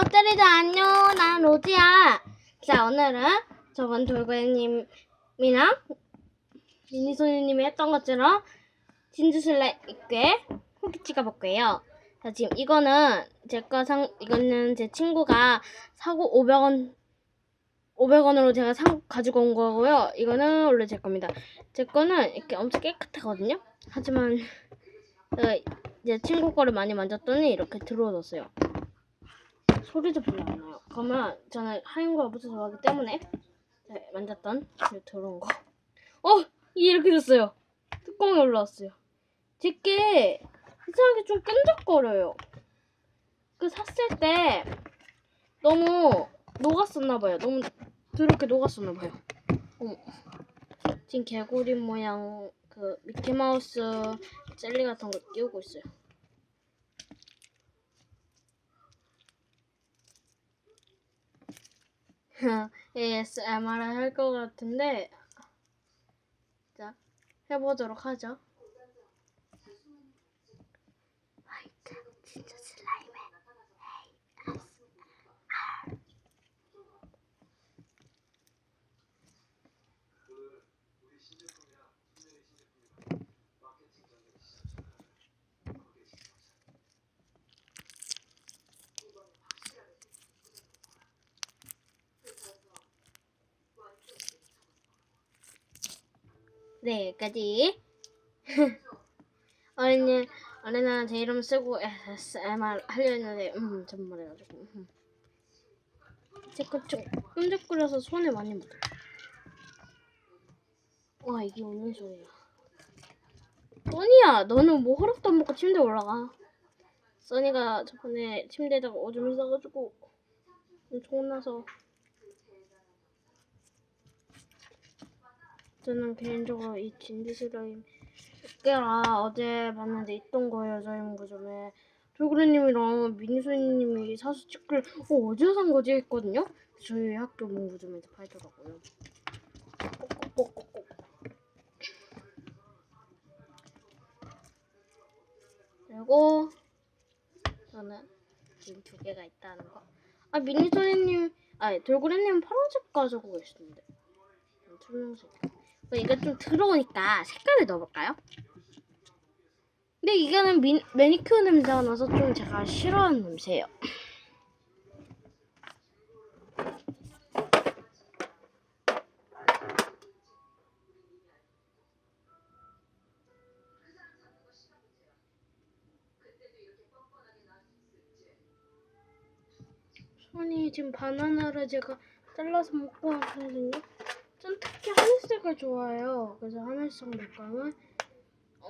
것들이도 안녕. 난 로지야. 자, 오늘은 저번 돌고래님이랑 미니소니님이 했던 것처럼 진주술래 있게 후기 찍어볼 거예요. 자, 지금 이거는 제거 상, 이거는 제 친구가 사고 500원, 500원으로 제가 사, 가지고 온 거고요. 이거는 원래 제 겁니다. 제 거는 이렇게 엄청 깨끗하거든요. 하지만 제가 제 친구 거를 많이 만졌더니 이렇게 들어오졌어요. 소리도 별로 안 나요. 그러면 저는 하얀 거 무슨 좋아하기 때문에 제가 만졌던 이 들어온 거. 어! 이렇게 됐어요. 뚜껑이 올라왔어요. 제게 이상하게 좀 끈적거려요. 그 샀을 때 너무 녹았었나봐요. 너무 더럽게 녹았었나봐요. 어머. 지금 개구리 모양 그 미키마우스 젤리 같은 거 끼우고 있어요. ASMR 할 것 같은데 자 해보도록 하죠. 진짜 네, 여기까지. 어린이, 어린이는 제 이름 쓰고 ASMR 하려 했는데, 음, 전말해가지고. 음. 제거 좀 끈적거려서 손에 많이 묻어. 와, 이게 오는 소리야. 써니야, 너는 뭐 허락도 안 먹고 침대에 올라가. 써니가 저번에 침대에다가 오줌을 싸가지고, 엄청 혼나서. 저는 개인적으로 이 슬라임 깨라 어제 봤는데 있던 거예요 저희 문구점에. 돌고래님이랑 미니소니님이 사서 찍글 어 어디서 산 거지? 했거든요? 저희 학교 문구점에서 팔더라고요. 꼭꼭꼭꼭꼭. 그리고 저는 지금 두 개가 있다는 거 아 미니소니님 아니 돌고래님은 파란색 가지고 계시던데. 전 투명색. 어, 이거 좀 들어오니까 색깔을 넣어볼까요? 근데 이거는 미, 매니큐어 냄새가 나서 좀 제가 싫어하는 냄새예요. 손이 지금 바나나를 제가 잘라서 먹고 왔거든요. 전 특히 하늘색을 좋아해요. 그래서 하늘색 물감을 어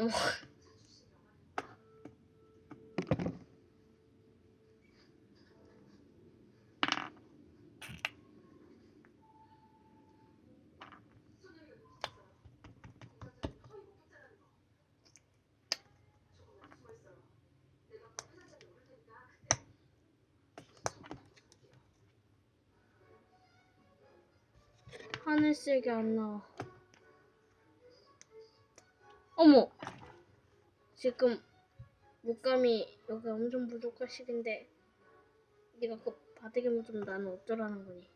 하늘색이 안 나와. 어머! 지금 목감이 여기 엄청 부족하시긴데 네가 그 바닥에 묻으면 나는 어쩌라는 거니?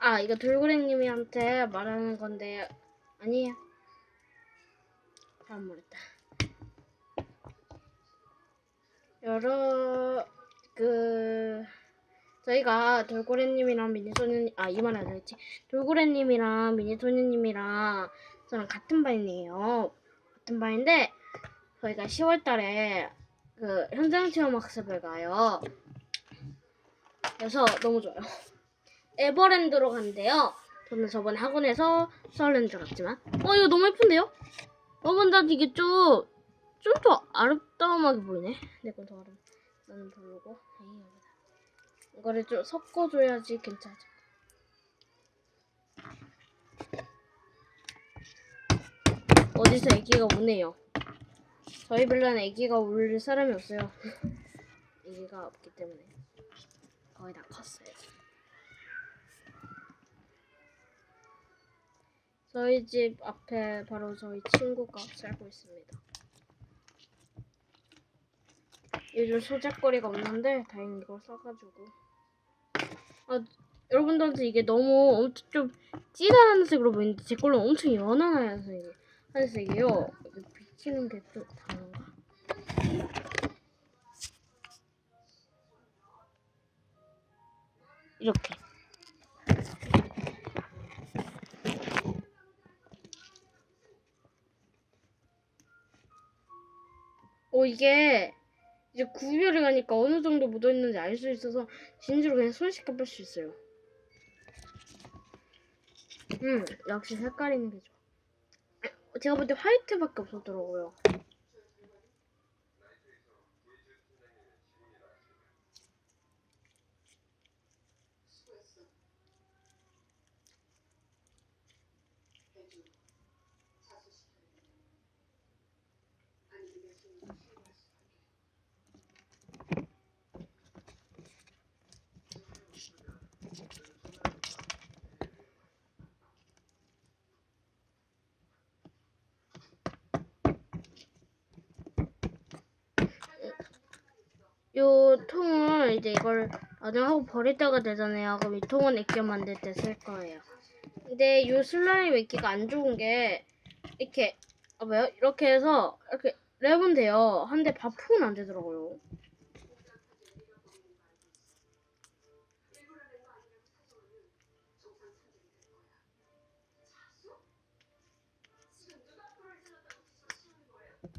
아 이거 돌고래님한테 말하는 건데 아니에요. 잘안 말했다. 여러 그 저희가 돌고래님이랑 미니소녀님 아 이 말안 했지. 돌고래님이랑 미니소녀님이랑 저랑 같은 반이에요. 같은 반인데 저희가 10월달에 그 현장 체험 학습을 가요. 그래서 너무 좋아요. 에버랜드로 간대요. 저는 저번에 학원에서 수월랜드 갔지만. 어 이거 너무 예쁜데요? 여러분 나 이게 좀 좀 더 아름다움하게 보이네. 내 건 더 아름 나는 별로고. 에이 이거를 좀 섞어줘야지 괜찮아. 어디서 애기가 우네요. 저희 빌라는 애기가 울 사람이 없어요. 애기가 없기 때문에 거의 다 컸어요. 저희 집 앞에 바로 저희 친구가 살고 있습니다. 요즘 소재거리가 없는데 다행히 이걸 써가지고 아 여러분들한테 이게 너무 엄청 좀 진한 하늘색으로 보이는데 제 걸로 엄청 연한 하늘색 하늘색이에요. 이게 비치는 게 좀 다른가? 이렇게. 어 이게 이제 구별이 가니까 어느 정도 묻어 있는지 알 수 있어서 진주로 그냥 손쉽게 뺄 수 있어요. 음 역시 색깔 있는 게 좋아. 어, 제가 볼 때 화이트밖에 없었더라고요. 요 통을 이제 이걸 나중하고 버릴 때가 되잖아요. 그럼 이 통은 액션 만들 때 쓸 거예요. 근데 요 슬라임 액기가 안 좋은 게 이렇게 아 뭐야 이렇게 해서 이렇게 랩은 돼요. 한데 바풍은 안 되더라고요.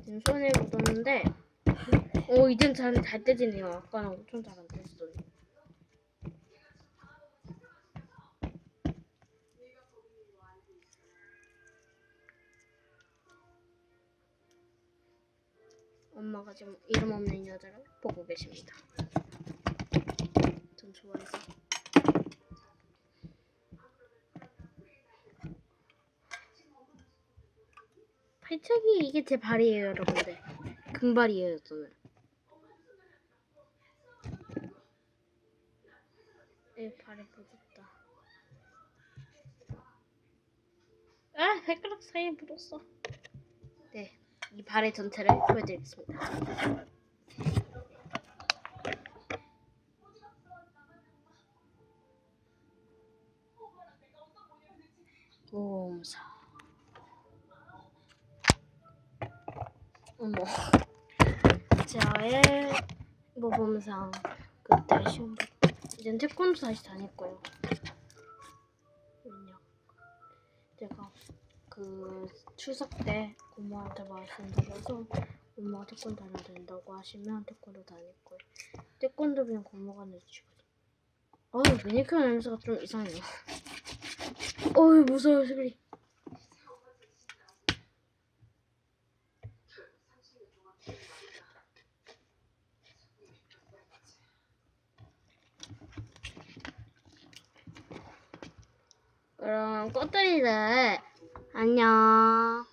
지금 손에 묻었는데 오 이젠 잘, 잘 떼지네요. 아까는 엄청 잘 안 떼지더니. 엄마가 지금 이름 없는 여자를 보고 계십니다. 전 좋아해서. 발차기 이게 제 발이에요, 여러분들. 금발이에요, 저는. 내 발에 묻었다. 아, 발가락 사이에 묻었어. 네, 이 발의 전체를 보여드리겠습니다. 모험사. 어머. 저의 모범상 그때 때. 이젠 태권도 다시 다닐 거예요. 제가 그 추석 때 고모한테 말씀드려서 엄마가 태권도 다녀야 된다고 하시면 태권도 다닐 거예요. 태권도 그냥 고모가 내주시거든. 어우 매니큐어 냄새가 좀 이상해요. 어우 무서워 소리. 그럼 꽃들이들 안녕.